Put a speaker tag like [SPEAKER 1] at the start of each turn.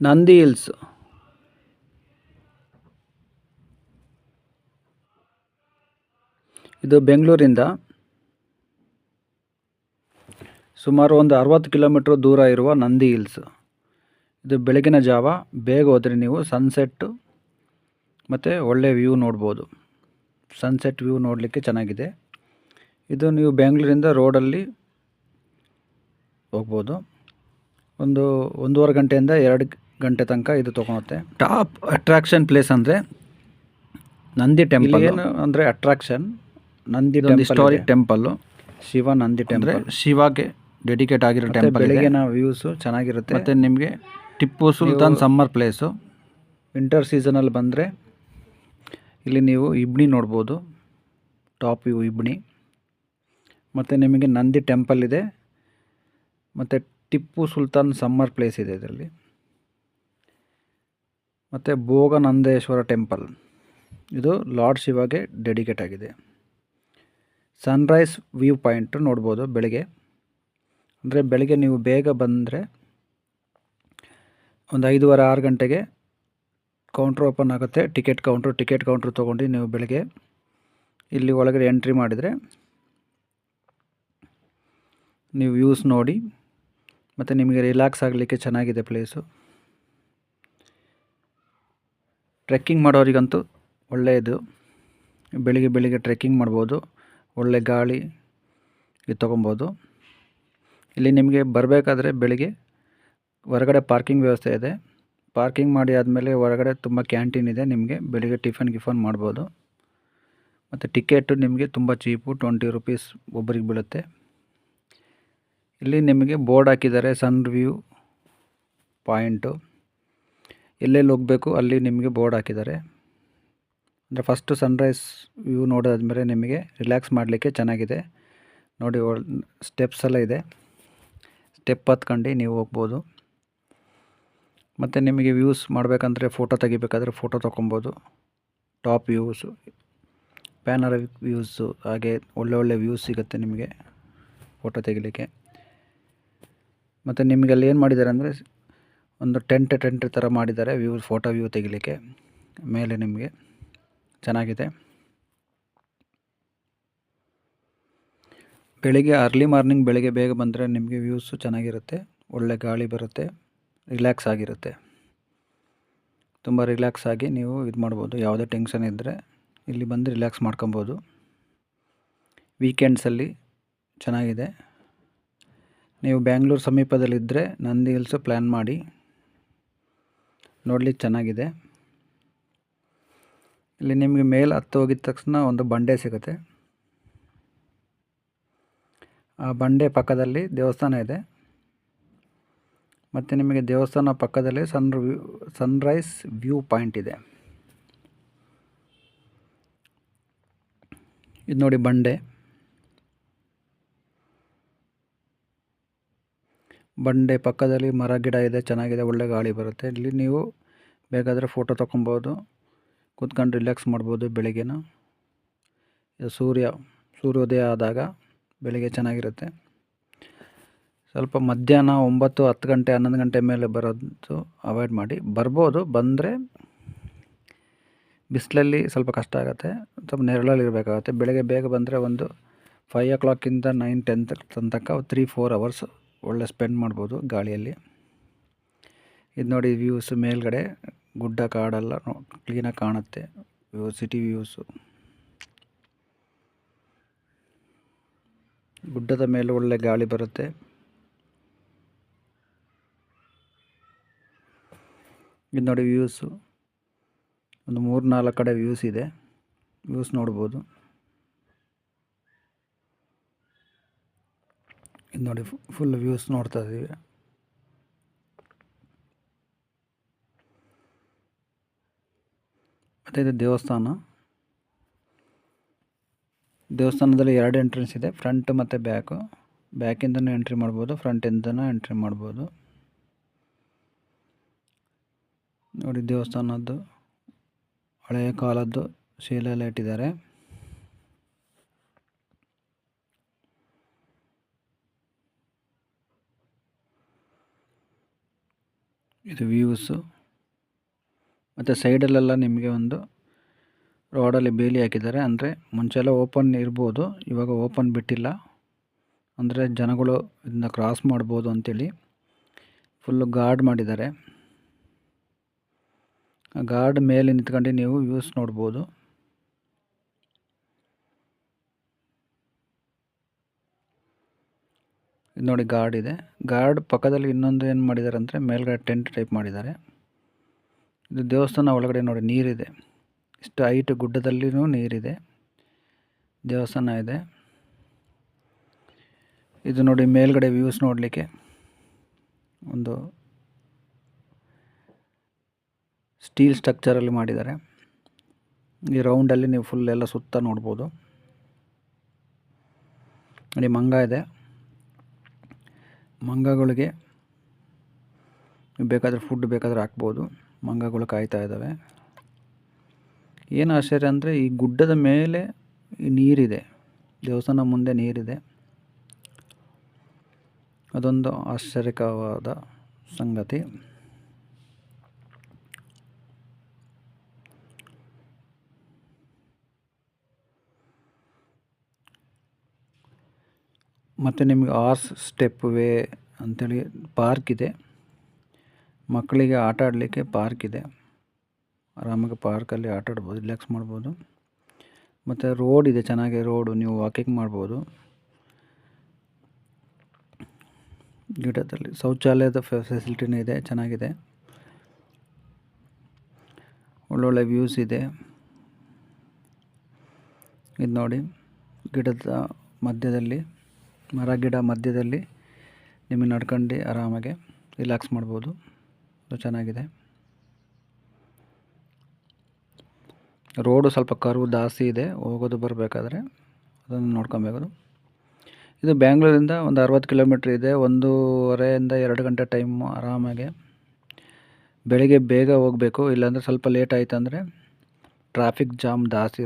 [SPEAKER 1] Nandi hills. ಇದು ಬೆಂಗಳೂರಿಂದ ಸುಮಾರು ಒಂದು ಅರವತ್ತು ಕಿಲೋಮೀಟ್ರ್ ದೂರ ಇರುವ ನಂದಿ ಹಿಲ್ಸ್. ಇದು ಬೆಳಗಿನ ಜಾವ, ಬೇಗ ಹೋದರೆ ನೀವು ಸನ್ಸೆಟ್ಟು ಮತ್ತು ಒಳ್ಳೆಯ ವ್ಯೂ ನೋಡ್ಬೋದು. ಸನ್ಸೆಟ್ ವ್ಯೂ ನೋಡಲಿಕ್ಕೆ ಚೆನ್ನಾಗಿದೆ. ಇದು ನೀವು ಬೆಂಗಳೂರಿಂದ ರೋಡಲ್ಲಿ ಹೋಗ್ಬೋದು. ಒಂದು ಒಂದೂವರೆ ಗಂಟೆಯಿಂದ ಎರಡು ಗಂಟೆ ತನಕ ಇದು ತೊಗೊಳುತ್ತೆ. ಟಾಪ್ ಅಟ್ರಾಕ್ಷನ್ ಪ್ಲೇಸ್ ಅಂದರೆ ನಂದಿ ಟೆಂಪಲ್. ಏನು ಅಂದರೆ attraction Nandi historic temple Shiva Nandi temple ಶಿವಗೆ dedicate ಆಗಿರೋ ಟೆಂಪಲ್ ಬೆಳಗಿನ ವ್ಯೂಸು ಚೆನ್ನಾಗಿರುತ್ತೆ. ಮತ್ತು ನಿಮಗೆ Tipu Sultan summer place winter ಸೀಸನಲ್ಲಿ ಬಂದರೆ ಇಲ್ಲಿ ನೀವು ಇಬ್ನಿ ನೋಡ್ಬೋದು. ಟಾಪ್ ವ್ಯೂ ಇಬ್ನಿ. ಮತ್ತು ನಿಮಗೆ ನಂದಿ ಟೆಂಪಲ್ ಇದೆ. ಮತ್ತು ಟಿಪ್ಪು ಸುಲ್ತಾನ್ ಸಮ್ಮರ್ ಪ್ಲೇಸ್ ಇದೆ ಇದರಲ್ಲಿ. ಮತ್ತು ಭೋಗನಂದೇಶ್ವರ ಟೆಂಪಲ್. ಇದು ಲಾರ್ಡ್ ಶಿವಗೆ ಡೆಡಿಕೇಟ್ ಆಗಿದೆ. ಸನ್ರೈಸ್ ವ್ಯೂ ಪಾಯಿಂಟ್ ನೋಡ್ಬೋದು ಬೆಳಗ್ಗೆ. ಅಂದರೆ ಬೆಳಗ್ಗೆ ನೀವು ಬೇಗ ಬಂದರೆ ಒಂದು ಐದೂವರೆ, ಆರು ಗಂಟೆಗೆ ಕೌಂಟ್ರ್ ಓಪನ್ ಆಗುತ್ತೆ. ಟಿಕೆಟ್ ಕೌಂಟ್ರು ಟಿಕೆಟ್ ಕೌಂಟ್ರ್ ತೊಗೊಂಡು ನೀವು ಬೆಳಗ್ಗೆ ಇಲ್ಲಿ ಒಳಗಡೆ ಎಂಟ್ರಿ ಮಾಡಿದರೆ ನೀವು ವ್ಯೂಸ್ ನೋಡಿ, ಮತ್ತು ನಿಮಗೆ ರಿಲ್ಯಾಕ್ಸ್ ಆಗಲಿಕ್ಕೆ ಚೆನ್ನಾಗಿದೆ ಪ್ಲೇಸು ಟ್ರೆಕ್ಕಿಂಗ್ ಮಾಡೋರಿಗಂತೂ ಒಳ್ಳೆಯದು. ಬೆಳಿಗ್ಗೆ ಬೆಳಿಗ್ಗೆ ಟ್ರೆಕ್ಕಿಂಗ್ ಮಾಡ್ಬೋದು. ಒಳ್ಳೆ ಗಾಳಿ ಇದು ತೊಗೊಬೋದು. ಇಲ್ಲಿ ನಿಮಗೆ ಬರಬೇಕಾದ್ರೆ ಬೆಳಿಗ್ಗೆ ಹೊರಗಡೆ ಪಾರ್ಕಿಂಗ್ ವ್ಯವಸ್ಥೆ ಇದೆ. ಪಾರ್ಕಿಂಗ್ ಮಾಡಿ ಆದಮೇಲೆ ಹೊರಗಡೆ ತುಂಬ ಕ್ಯಾಂಟೀನ್ ಇದೆ. ನಿಮಗೆ ಬೆಳಿಗ್ಗೆ ಟಿಫನ್ ಗಿಫನ್ ಮಾಡ್ಬೋದು. ಮತ್ತು ಟಿಕೆಟು ನಿಮಗೆ ತುಂಬ ಚೀಪು, ಟ್ವೆಂಟಿ ರುಪೀಸ್ ಒಬ್ಬರಿಗೆ ಬೀಳುತ್ತೆ. ಇಲ್ಲಿ ನಿಮಗೆ ಬೋರ್ಡ್ ಹಾಕಿದ್ದಾರೆ, ಸನ್ ವ್ಯೂ ಪಾಯಿಂಟು. ಎಲ್ಲೆಲ್ಲಿ ಹೋಗಬೇಕು ಅಲ್ಲಿ ನಿಮಗೆ ಬೋರ್ಡ್ ಹಾಕಿದ್ದಾರೆ. ಅಂದರೆ ಫಸ್ಟು ಸನ್ರೈಸ್ ವ್ಯೂ ನೋಡಾದ್ಮೇಲೆ ನಿಮಗೆ ರಿಲ್ಯಾಕ್ಸ್ ಮಾಡಲಿಕ್ಕೆ ಚೆನ್ನಾಗಿದೆ. ನೋಡಿ ಸ್ಟೆಪ್ಸ್ ಎಲ್ಲ ಇದೆ. ಸ್ಟೆಪ್ ಹತ್ಕೊಂಡು ನೀವು ಹೋಗ್ಬೋದು. ಮತ್ತು ನಿಮಗೆ ವ್ಯೂಸ್ ಮಾಡಬೇಕಂದ್ರೆ ಫೋಟೋ ತೆಗಿಬೇಕಾದ್ರೆ ಫೋಟೋ ತೊಗೊಬೋದು ಟಾಪ್ ವ್ಯೂಸು ಪ್ಯಾನರವಿಕ್ ವ್ಯೂಸು ಹಾಗೆ ಒಳ್ಳೆ ಒಳ್ಳೆ ವ್ಯೂಸ್ ಸಿಗುತ್ತೆ ನಿಮಗೆ ಫೋಟೋ ತೆಗಿಲಿಕ್ಕೆ. ಮತ್ತು ನಿಮಗೆ ಅಲ್ಲಿ ಏನು ಮಾಡಿದ್ದಾರೆ ಅಂದರೆ ಒಂದು ಟೆಂಟ್ ಟೆಂಟ್ ಥರ ಮಾಡಿದ್ದಾರೆ, ವ್ಯೂ, ಫೋಟೋ ವ್ಯೂ ತೆಗಿಲಿಕ್ಕೆ. ಮೇಲೆ ನಿಮಗೆ ಚೆನ್ನಾಗಿದೆ. ಬೆಳಿಗ್ಗೆ ಅರ್ಲಿ ಮಾರ್ನಿಂಗ್ ಬೆಳಿಗ್ಗೆ ಬೇಗ ಬಂದರೆ ನಿಮಗೆ ವ್ಯೂಸು ಚೆನ್ನಾಗಿರುತ್ತೆ, ಒಳ್ಳೆ ಗಾಳಿ ಬರುತ್ತೆ ರಿಲ್ಯಾಕ್ಸ್ ಆಗಿರುತ್ತೆ. ತುಂಬ ರಿಲ್ಯಾಕ್ಸ್ ಆಗಿ ನೀವು ಇದು ಮಾಡ್ಬೋದು. ಯಾವುದೇ ಟೆನ್ಷನ್ ಇದ್ದರೆ ಇಲ್ಲಿ ಬಂದು ರಿಲ್ಯಾಕ್ಸ್ ಮಾಡ್ಕೊಬೋದು. ವೀಕೆಂಡ್ಸಲ್ಲಿ ಚೆನ್ನಾಗಿದೆ. ನೀವು ಬ್ಯಾಂಗ್ಳೂರು ಸಮೀಪದಲ್ಲಿದ್ದರೆ ನಂದಿ ಹಿಲ್ಸು ಪ್ಲ್ಯಾನ್ ಮಾಡಿ. ನೋಡ್ಲಿಕ್ಕೆ ಚೆನ್ನಾಗಿದೆ. ಇಲ್ಲಿ ನಿಮಗೆ ಮೇಲೆ ಹತ್ತು ಹೋಗಿದ ತಕ್ಷಣ ಒಂದು ಬಂಡೆ ಸಿಗುತ್ತೆ. ಆ ಬಂಡೆ ಪಕ್ಕದಲ್ಲಿ ದೇವಸ್ಥಾನ ಇದೆ. ಮತ್ತು ನಿಮಗೆ ದೇವಸ್ಥಾನ ಪಕ್ಕದಲ್ಲಿ ಸನ್ ಸನ್ರೈಸ್ ವ್ಯೂ ಪಾಯಿಂಟ್ ಇದೆ. ಇದು ನೋಡಿ ಬಂಡೆ. ಬಂಡೆ ಪಕ್ಕದಲ್ಲಿ ಮರ, ಗಿಡ ಇದೆ, ಚೆನ್ನಾಗಿದೆ, ಒಳ್ಳೆ ಗಾಳಿ ಬರುತ್ತೆ. ಇಲ್ಲಿ ನೀವು ಬೇಕಾದರೆ ಫೋಟೋ ತೊಗೊಬೋದು ಕೂತ್ಕೊಂಡು ರಿಲ್ಯಾಕ್ಸ್ ಮಾಡ್ಬೋದು ಬೆಳಿಗ್ಗೆನ. ಇದು ಸೂರ್ಯ, ಸೂರ್ಯೋದಯ ಆದಾಗ ಬೆಳಿಗ್ಗೆ ಚೆನ್ನಾಗಿರುತ್ತೆ. ಸ್ವಲ್ಪ ಮಧ್ಯಾಹ್ನ ಒಂಬತ್ತು, ಹತ್ತು ಗಂಟೆ, ಹನ್ನೊಂದು ಗಂಟೆ ಮೇಲೆ ಬರೋದು ಅವಾಯ್ಡ್ ಮಾಡಿ. ಬರ್ಬೋದು, ಬಂದರೆ ಬಿಸಿಲಲ್ಲಿ ಸ್ವಲ್ಪ ಕಷ್ಟ ಆಗುತ್ತೆ. ಸ್ವಲ್ಪ ನೆರಳಲ್ಲಿ ಇರಬೇಕಾಗುತ್ತೆ. ಬೆಳಗ್ಗೆ ಬೇಗ ಬಂದರೆ ಒಂದು ಫೈವ್ ಓ ಕ್ಲಾಕಿಂದ ನೈನ್ ಟೆಂತ್ ತನಕ ತ್ರೀ ಫೋರ್ ಅವರ್ಸ್ ಒಳ್ಳೆ ಸ್ಪೆಂಡ್ ಮಾಡ್ಬೋದು ಗಾಳಿಯಲ್ಲಿ. ಇದು ನೋಡಿ ವ್ಯೂಸ್ ಮೇಲ್ಗಡೆ, ಗುಡ್ಡ ಕಾಡೆಲ್ಲ ಕ್ಲೀನಾಗಿ ಕಾಣುತ್ತೆ. ಸಿಟಿ ವ್ಯೂಸು ಗುಡ್ಡದ ಮೇಲೆ ಒಳ್ಳೆ ಗಾಳಿ ಬರುತ್ತೆ. ಇದು ನೋಡಿ ವ್ಯೂಸು ಒಂದು ಮೂರು ನಾಲ್ಕು ಕಡೆ ವ್ಯೂಸ್ ಇದೆ. ವ್ಯೂಸ್ ನೋಡ್ಬೋದು. ಇದು ನೋಡಿ ಫುಲ್ ವ್ಯೂಸ್ ನೋಡ್ತಾ ಇದ್ದೀವಿ. ಮತ್ತು ಇದು ದೇವಸ್ಥಾನ. ದೇವಸ್ಥಾನದಲ್ಲಿ ಎರಡು ಎಂಟ್ರೆನ್ಸ್ ಇದೆ ಫ್ರಂಟ್ ಮತ್ತು ಬ್ಯಾಕು ಬ್ಯಾಕಿಂದನೂ ಎಂಟ್ರಿ ಮಾಡ್ಬೋದು ಫ್ರಂಟಿಂದನೂ ಎಂಟ್ರಿ ಮಾಡ್ಬೋದು. ನೋಡಿ, ದೇವಸ್ಥಾನದ್ದು ಹಳೆಯ ಕಾಲದ್ದು ಶೀಲೆಲ್ಲ ಇಟ್ಟಿದ್ದಾರೆ ಇದು ವ್ಯೂಸು ಮತ್ತು ಸೈಡಲ್ಲೆಲ್ಲ ನಿಮಗೆ ಒಂದು ರೋಡಲ್ಲಿ ಬೇಲಿ ಹಾಕಿದ್ದಾರೆ. ಅಂದರೆ ಮುಂಚೆಲ್ಲ ಓಪನ್ ಇರ್ಬೋದು, ಇವಾಗ ಓಪನ್ ಬಿಟ್ಟಿಲ್ಲ. ಅಂದರೆ ಜನಗಳು ಇದನ್ನ ಕ್ರಾಸ್ ಮಾಡ್ಬೋದು ಅಂಥೇಳಿ ಫುಲ್ಲು ಗಾರ್ಡ್ ಮಾಡಿದ್ದಾರೆ. ಗಾರ್ಡ್ ಮೇಲೆ ನಿಂತ್ಕೊಂಡು ನೀವು ವ್ಯೂಸ್ ನೋಡ್ಬೋದು. ಇದು ನೋಡಿ ಗಾರ್ಡ್ ಇದೆ. ಗಾರ್ಡ್ ಪಕ್ಕದಲ್ಲಿ ಇನ್ನೊಂದು ಏನು ಮಾಡಿದ್ದಾರೆ ಅಂದರೆ ಮೇಲ್ಗಡೆ ಟೆಂಟ್ ಟೈಪ್ ಮಾಡಿದ್ದಾರೆ. ಇದು ದೇವಸ್ಥಾನ ಒಳಗಡೆ ನೋಡಿ ನೀರಿದೆ. ಇಷ್ಟು ಹೈಟ್ ಗುಡ್ಡದಲ್ಲಿಯೂ ನೀರಿದೆ. ದೇವಸ್ಥಾನ ಇದೆ. ಇದು ನೋಡಿ ಮೇಲ್ಗಡೆ ವ್ಯೂಸ್ ನೋಡಲಿಕ್ಕೆ. ಒಂದು ಸ್ಟೀಲ್ ಸ್ಟ್ರಕ್ಚರಲ್ಲಿ ಮಾಡಿದ್ದಾರೆ. ಈ ರೌಂಡಲ್ಲಿ ನೀವು ಫುಲ್ ಎಲ್ಲ ಸುತ್ತ ನೋಡ್ಬೋದು. ನೋಡಿ ಮಂಗ ಇದೆ. ಮಂಗಗಳಿಗೆ ಬೇಕಾದರೆ ಫುಡ್ ಬೇಕಾದರೆ ಹಾಕ್ಬೋದು. ಮಂಗಗಳು ಕಾಯ್ತಾ ಇದ್ದಾವೆ. ಏನು ಆಶ್ಚರ್ಯ ಅಂದರೆ ಈ ಗುಡ್ಡದ ಮೇಲೆ ನೀರಿದೆ. ದೇವಸ್ಥಾನ ಮುಂದೆ ನೀರಿದೆ. ಅದೊಂದು ಆಶ್ಚರ್ಯಕರವಾದ ಸಂಗತಿ. ಮತ್ತು ನಿಮಗೆ ಆರ್ಸ್ ಸ್ಟೆಪ್ ವೇ ಅಂಥೇಳಿ ಪಾರ್ಕ್ ಇದೆ. ಮಕ್ಕಳಿಗೆ ಆಟ ಆಡಲಿಕ್ಕೆ ಪಾರ್ಕ್ ಇದೆ. ಆರಾಮಾಗಿ ಪಾರ್ಕಲ್ಲಿ ಆಟ ಆಡ್ಬೋದು ರಿಲ್ಯಾಕ್ಸ್ ಮಾಡ್ಬೋದು. ಮತ್ತು ರೋಡ್ ಇದೆ, ಚೆನ್ನಾಗಿ ರೋಡು ನೀವು ವಾಕಿಂಗ್ ಮಾಡ್ಬೋದು. ಗಿಡದಲ್ಲಿ ಶೌಚಾಲಯದ ಫೆಸಿಲಿಟಿನೂ ಇದೆ, ಚೆನ್ನಾಗಿದೆ. ಒಳ್ಳೊಳ್ಳೆ ವ್ಯೂಸ್ ಇದೆ. ಇದು ನೋಡಿ, ಗಿಡದ ಮಧ್ಯದಲ್ಲಿ. ಮರ ಗಿಡ ಮಧ್ಯದಲ್ಲಿ ನಿಮಗೆ ನಡ್ಕೊಂಡು ಆರಾಮಾಗಿ ರಿಲ್ಯಾಕ್ಸ್ ಮಾಡ್ಬೋದು. ಅದು ಚೆನ್ನಾಗಿದೆ. ರೋಡು ಸ್ವಲ್ಪ ಕರ್ವ್ ಜಾಸ್ತಿ ಇದೆ. ಹೋಗೋದು ಬರಬೇಕಾದ್ರೆ ಅದನ್ನು ನೋಡ್ಕೊಬೇಕು. ಇದು ಬ್ಯಾಂಗ್ಳೂರಿಂದ ಒಂದು ಅರವತ್ತು ಕಿಲೋಮೀಟ್ರ್ ಇದೆ. ಒಂದೂವರೆಯಿಂದ ಎರಡು ಗಂಟೆ ಟೈಮು ಆರಾಮಾಗಿ ಬೆಳಿಗ್ಗೆ ಬೇಗ ಹೋಗಬೇಕು. ಇಲ್ಲಾಂದರೆ ಸ್ವಲ್ಪ ಲೇಟ್ ಆಯ್ತು ಅಂದರೆ ಟ್ರಾಫಿಕ್ ಜಾಮ್ ಜಾಸ್ತಿ